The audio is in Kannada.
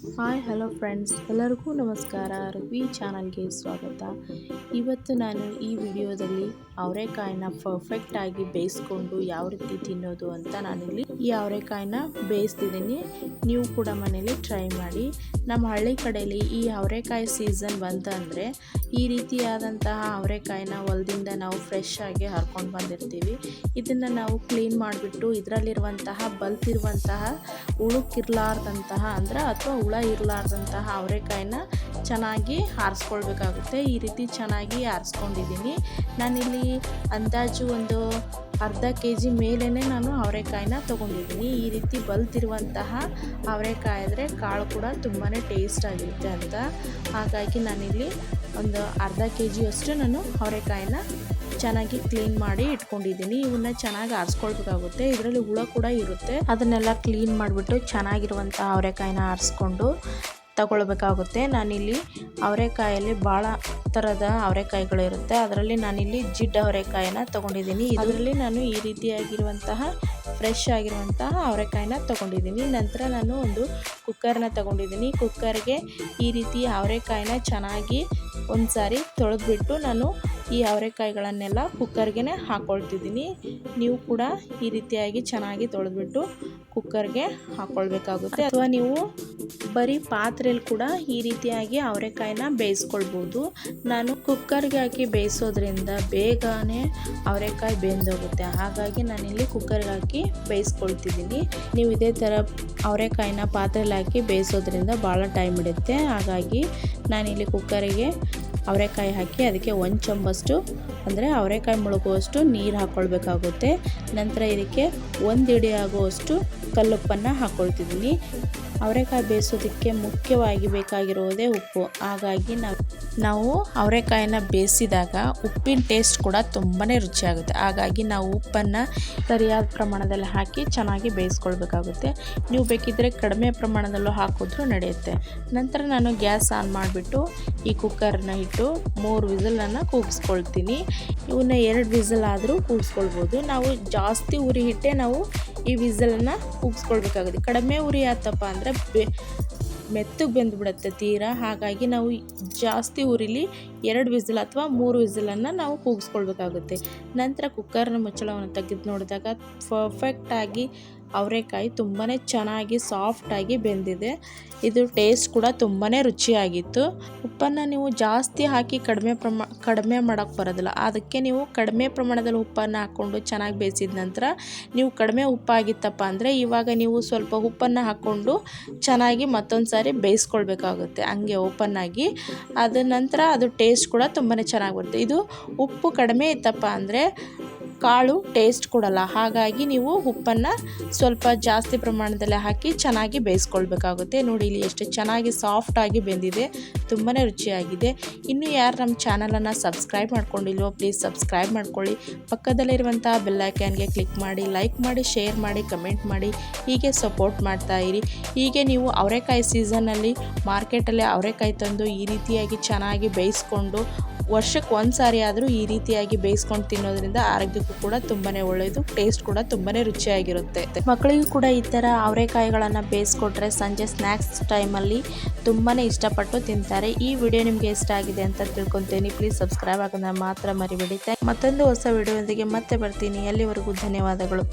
ಹಾಯ್ ಹಲೋ ಫ್ರೆಂಡ್ಸ್ ಎಲ್ಲರಿಗೂ ನಮಸ್ಕಾರ. ರವಿ ಚಾನಲ್ಗೆ ಸ್ವಾಗತ. ಇವತ್ತು ನಾನು ಈ ವಿಡಿಯೋದಲ್ಲಿ ಅವರೆಕಾಯಿನ ಪರ್ಫೆಕ್ಟಾಗಿ ಬೇಯಿಸ್ಕೊಂಡು ಯಾವ ರೀತಿ ತಿನ್ನೋದು ಅಂತ ನಾನಿಲ್ಲಿ ಈ ಅವರೆಕಾಯಿನ ಬೇಯಿಸ್ತಿದ್ದೀನಿ. ನೀವು ಕೂಡ ಮನೇಲಿ ಟ್ರೈ ಮಾಡಿ. ನಮ್ಮ ಹಳ್ಳಿ ಕಡೆಯಲ್ಲಿ ಈ ಅವರೆಕಾಯಿ ಸೀಸನ್ ಬಂತಂದರೆ ಈ ರೀತಿಯಾದಂತಹ ಅವರೆಕಾಯಿನ ಹೊಲದಿಂದ ನಾವು ಫ್ರೆಶ್ ಆಗಿ ಹರ್ಕೊಂಡು ಬಂದಿರ್ತೀವಿ. ಇದನ್ನು ನಾವು ಕ್ಲೀನ್ ಮಾಡಿಬಿಟ್ಟು ಇದರಲ್ಲಿರುವಂತಹ, ಬಲ್ತಿರುವಂತಹ, ಉಳುಕಿರ್ಲಾರ್ದಂತಹ ಅಂದರೆ ಅಥವಾ ಹುಳ ಇರಲಾರ್ದಂತಹ ಅವರೆಕಾಯಿನ ಚೆನ್ನಾಗಿ ಆರಿಸ್ಕೊಳ್ಬೇಕಾಗುತ್ತೆ. ಈ ರೀತಿ ಚೆನ್ನಾಗಿ ಆರಿಸ್ಕೊಂಡಿದ್ದೀನಿ. ನಾನಿಲ್ಲಿ ಅಂದಾಜು ಒಂದು ಅರ್ಧ ಕೆ ಜಿ ಮೇಲೇ ನಾನು ಅವರೆಕಾಯಿನ ತೊಗೊಂಡಿದ್ದೀನಿ. ಈ ರೀತಿ ಬಲ್ತಿರುವಂತಹ ಅವರೆಕಾಯಿ ಆದರೆ ಕಾಳು ಕೂಡ ತುಂಬಾ ಟೇಸ್ಟ್ ಆಗಿರುತ್ತೆ ಅಂತ. ಹಾಗಾಗಿ ನಾನಿಲ್ಲಿ ಒಂದು ಅರ್ಧ ಕೆ ಜಿಯಷ್ಟು ನಾನು ಅವರೆಕಾಯಿನ ಚೆನ್ನಾಗಿ ಕ್ಲೀನ್ ಮಾಡಿ ಇಟ್ಕೊಂಡಿದ್ದೀನಿ. ಇವನ್ನ ಚೆನ್ನಾಗಿ ಆರಿಸ್ಕೊಳ್ಬೇಕಾಗುತ್ತೆ. ಇದರಲ್ಲಿ ಹುಳ ಕೂಡ ಇರುತ್ತೆ. ಅದನ್ನೆಲ್ಲ ಕ್ಲೀನ್ ಮಾಡಿಬಿಟ್ಟು ಚೆನ್ನಾಗಿರುವಂಥ ಅವರೆಕಾಯಿನ ಆರಿಸ್ಕೊಂಡು ತಗೊಳ್ಬೇಕಾಗುತ್ತೆ. ನಾನಿಲ್ಲಿ ಅವರೆಕಾಯಲ್ಲಿ ಭಾಳ ಥರದ ಅವರೆಕಾಯಿಗಳಿರುತ್ತೆ. ಅದರಲ್ಲಿ ನಾನಿಲ್ಲಿ ಜಿಡ್ ಅವರೆಕಾಯಿನ ತೊಗೊಂಡಿದ್ದೀನಿ. ಇದರಲ್ಲಿ ನಾನು ಈ ರೀತಿಯಾಗಿರುವಂತಹ ಫ್ರೆಶ್ ಆಗಿರುವಂತಹ ಅವರೆಕಾಯಿನ ತೊಗೊಂಡಿದ್ದೀನಿ. ನಂತರ ನಾನು ಒಂದು ಕುಕ್ಕರ್ನ ತೊಗೊಂಡಿದ್ದೀನಿ. ಕುಕ್ಕರ್ಗೆ ಈ ರೀತಿ ಅವರೆಕಾಯಿನ ಚೆನ್ನಾಗಿ ಒಂದು ಸಾರಿ ತೊಳೆದ್ಬಿಟ್ಟು ನಾನು ಈ ಅವರೆಕಾಯಿಗಳನ್ನೆಲ್ಲ ಕುಕ್ಕರ್ಗೆ ಹಾಕ್ಕೊಳ್ತಿದ್ದೀನಿ ನೀವು ಕೂಡ ಈ ರೀತಿಯಾಗಿ ಚೆನ್ನಾಗಿ ತೊಳೆದ್ಬಿಟ್ಟು ಕುಕ್ಕರ್ಗೆ ಹಾಕ್ಕೊಳ್ಬೇಕಾಗುತ್ತೆ ಅಥವಾ ನೀವು ಬರೀ ಪಾತ್ರೆಯಲ್ಲಿ ಕೂಡ ಈ ರೀತಿಯಾಗಿ ಅವರೆಕಾಯಿನ ಬೇಯಿಸ್ಕೊಳ್ಬೋದು. ನಾನು ಕುಕ್ಕರ್ಗೆ ಹಾಕಿ ಬೇಯಿಸೋದ್ರಿಂದ ಬೇಗನೆ ಅವರೆಕಾಯಿ ಬೆಂದೋಗುತ್ತೆ. ಹಾಗಾಗಿ ನಾನಿಲ್ಲಿ ಕುಕ್ಕರ್ಗೆ ಹಾಕಿ ಬೇಯಿಸ್ಕೊಳ್ತಿದ್ದೀನಿ. ನೀವು ಇದೇ ಥರ ಅವರೆಕಾಯಿನ ಪಾತ್ರೆಯಲ್ಲಿ ಹಾಕಿ ಬೇಯಿಸೋದ್ರಿಂದ ಭಾಳ ಟೈಮ್ ಹಿಡಿಯುತ್ತೆ ಹಾಗಾಗಿ ನಾನಿಲ್ಲಿ ಕುಕ್ಕರಿಗೆ ಅವರೆಕಾಯಿ ಹಾಕಿ ಅದಕ್ಕೆ ಒಂದು ಚಂಬಷ್ಟು ಅಂದರೆ ಅವರೆಕಾಯಿ ಮುಳುಗುವಷ್ಟು ನೀರು ಹಾಕ್ಕೊಳ್ಬೇಕಾಗುತ್ತೆ. ನಂತರ ಇದಕ್ಕೆ ಒಂದು ಇಡಿ ಆಗುವಷ್ಟು ಕಲ್ಲುಪ್ಪನ್ನು ಹಾಕ್ಕೊಳ್ತಿದ್ದೀನಿ. ಅವರೆಕಾಯಿ ಬೇಯಿಸೋದಕ್ಕೆ ಮುಖ್ಯವಾಗಿ ಬೇಕಾಗಿರುವುದೇ ಉಪ್ಪು. ಹಾಗಾಗಿ ನಾವು ನಾವು ಅವರೆಕಾಯಿನ ಬೇಯಿಸಿದಾಗ ಉಪ್ಪಿನ ಟೇಸ್ಟ್ ಕೂಡ ತುಂಬಾ ರುಚಿಯಾಗುತ್ತೆ. ಹಾಗಾಗಿ ನಾವು ಉಪ್ಪನ್ನು ಸರಿಯಾದ ಪ್ರಮಾಣದಲ್ಲಿ ಹಾಕಿ ಚೆನ್ನಾಗಿ ಬೇಯಿಸ್ಕೊಳ್ಬೇಕಾಗುತ್ತೆ. ನೀವು ಬೇಕಿದ್ದರೆ ಕಡಿಮೆ ಪ್ರಮಾಣದಲ್ಲೂ ಹಾಕಿದ್ರೂ ನಡೆಯುತ್ತೆ. ನಂತರ ನಾನು ಗ್ಯಾಸ್ ಆನ್ ಮಾಡಿಬಿಟ್ಟು ಈ ಕುಕ್ಕರ್ನ ಇಟ್ಟು ಮೂರು ವಿಸಲನ್ನು ಕೂಗಿಸ್ಕೊಳ್ತೀನಿ. ಇವನ್ನ ಎರಡು ವಿಸಲ್ ಆದರೂ ಕೂಗಿಸ್ಕೊಳ್ಬೋದು. ನಾವು ಜಾಸ್ತಿ ಉರಿ ಇಟ್ಟೆ ನಾವು ಈ ವಿಸಲನ್ನು ಕೂಗಿಸ್ಕೊಳ್ಬೇಕಾಗುತ್ತೆ. ಕಡಿಮೆ ಉರಿ ಆತಪ್ಪ ಅಂದರೆ ಬೆ ಮೆತ್ತಗೆ ಬೆಂದುಬಿಡುತ್ತೆ ತೀರಾ. ಹಾಗಾಗಿ ನಾವು ಜಾಸ್ತಿ ಉರಿಲಿ ಎರಡು ವಿಸಿಲ್ ಅಥವಾ ಮೂರು ವಿಸಿಲನ್ನು ನಾವು ಕೂಗಿಸ್ಕೊಳ್ಬೇಕಾಗುತ್ತೆ. ನಂತರ ಕುಕ್ಕರ್ನ ಮುಚ್ಚಳವನ್ನು ತೆಗೆದು ನೋಡಿದಾಗ ಪರ್ಫೆಕ್ಟಾಗಿ ಅವರೆಕಾಯಿ ತುಂಬಾ ಚೆನ್ನಾಗಿ ಸಾಫ್ಟಾಗಿ ಬೆಂದಿದೆ. ಇದು ಟೇಸ್ಟ್ ಕೂಡ ತುಂಬಾ ರುಚಿಯಾಗಿತ್ತು. ಉಪ್ಪನ್ನು ನೀವು ಜಾಸ್ತಿ ಹಾಕಿ ಕಡಿಮೆ ಪ್ರಮಾ, ಕಡಿಮೆ ಮಾಡೋಕ್ಕೆ ಬರೋದಿಲ್ಲ. ಅದಕ್ಕೆ ನೀವು ಕಡಿಮೆ ಪ್ರಮಾಣದಲ್ಲಿ ಉಪ್ಪನ್ನು ಹಾಕ್ಕೊಂಡು ಚೆನ್ನಾಗಿ ಬೇಯಿಸಿದ ನಂತರ ನೀವು ಕಡಿಮೆ ಉಪ್ಪಾಗಿತ್ತಪ್ಪ ಅಂದರೆ ಇವಾಗ ನೀವು ಸ್ವಲ್ಪ ಉಪ್ಪನ್ನು ಹಾಕ್ಕೊಂಡು ಚೆನ್ನಾಗಿ ಮತ್ತೊಂದು ಸಾರಿ ಬೇಯಿಸ್ಕೊಳ್ಬೇಕಾಗುತ್ತೆ ಹಂಗೆ ಓಪನ್ನಾಗಿ ಅದ ನಂತರ ಅದು ಟೇಸ್ಟ್ ಕೂಡ ತುಂಬಾ ಚೆನ್ನಾಗಿ ಬರುತ್ತೆ. ಇದು ಉಪ್ಪು ಕಡಿಮೆ ಇತ್ತಪ್ಪ ಅಂದರೆ ಕಾಳು ಟೇಸ್ಟ್ ಕೊಡಲ್ಲ. ಹಾಗಾಗಿ ನೀವು ಉಪ್ಪನ್ನು ಸ್ವಲ್ಪ ಜಾಸ್ತಿ ಪ್ರಮಾಣದಲ್ಲಿ ಹಾಕಿ ಚೆನ್ನಾಗಿ ಬೇಯಿಸ್ಕೊಳ್ಬೇಕಾಗುತ್ತೆ. ನೋಡಿ, ಇಲ್ಲಿ ಎಷ್ಟು ಚೆನ್ನಾಗಿ ಸಾಫ್ಟಾಗಿ ಬೆಂದಿದೆ. ತುಂಬಾ ರುಚಿಯಾಗಿದೆ. ಇನ್ನು ಯಾರು ನಮ್ಮ ಚಾನಲನ್ನು ಸಬ್ಸ್ಕ್ರೈಬ್ ಮಾಡ್ಕೊಂಡಿಲ್ವೋ ಪ್ಲೀಸ್ ಸಬ್ಸ್ಕ್ರೈಬ್ ಮಾಡ್ಕೊಳ್ಳಿ. ಪಕ್ಕದಲ್ಲಿರುವಂಥ ಬೆಲ್ಲೈಕ್ಯಾನ್ಗೆ ಕ್ಲಿಕ್ ಮಾಡಿ ಲೈಕ್ ಮಾಡಿ ಶೇರ್ ಮಾಡಿ ಕಮೆಂಟ್ ಮಾಡಿ. ಹೀಗೆ ಸಪೋರ್ಟ್ ಮಾಡ್ತಾ ಇರಿ. ಹೀಗೆ ನೀವು ಅವರೆಕಾಯಿ ಸೀಸನ್ನಲ್ಲಿ ಮಾರ್ಕೆಟಲ್ಲಿ ಅವರೆಕಾಯಿ ತಂದು ಈ ರೀತಿಯಾಗಿ ಚೆನ್ನಾಗಿ ಬೇಯಿಸ್ಕೊಂಡು ವರ್ಷಕ್ಕೆ ಒಂದು ಸಾರಿ ಆದರೂ ಈ ರೀತಿಯಾಗಿ ಬೇಯಿಸ್ಕೊಂಡು ತಿನ್ನೋದ್ರಿಂದ ಆರೋಗ್ಯಕ್ಕೂ ಕೂಡ ತುಂಬಾ ಒಳ್ಳೆಯದು ಟೇಸ್ಟ್ ಕೂಡ ತುಂಬಾ ರುಚಿಯಾಗಿರುತ್ತೆ. ಮಕ್ಕಳಿಗೂ ಕೂಡ ಈ ಥರ ಅವರೆಕಾಯಿಗಳನ್ನು ಬೇಯಿಸ್ಕೊಟ್ರೆ ಸಂಜೆ ಸ್ನ್ಯಾಕ್ಸ್ ಟೈಮಲ್ಲಿ ತುಂಬಾ ಇಷ್ಟಪಟ್ಟು ತಿಂತಾರೆ. ಈ ವಿಡಿಯೋ ನಿಮಗೆ ಇಷ್ಟ ಆಗಿದೆ ಅಂತ ತಿಳ್ಕೊತೀನಿ. ಪ್ಲೀಸ್ ಸಬ್ಸ್ಕ್ರೈಬ್ ಆಗೋದನ್ನ ಮಾತ್ರ ಮರಿಬೇಡಿ. ಮತ್ತೊಂದು ಹೊಸ ವಿಡಿಯೋದೊಂದಿಗೆ ಮತ್ತೆ ಬರ್ತೀನಿ. ಅಲ್ಲಿವರೆಗೂ ಧನ್ಯವಾದಗಳು.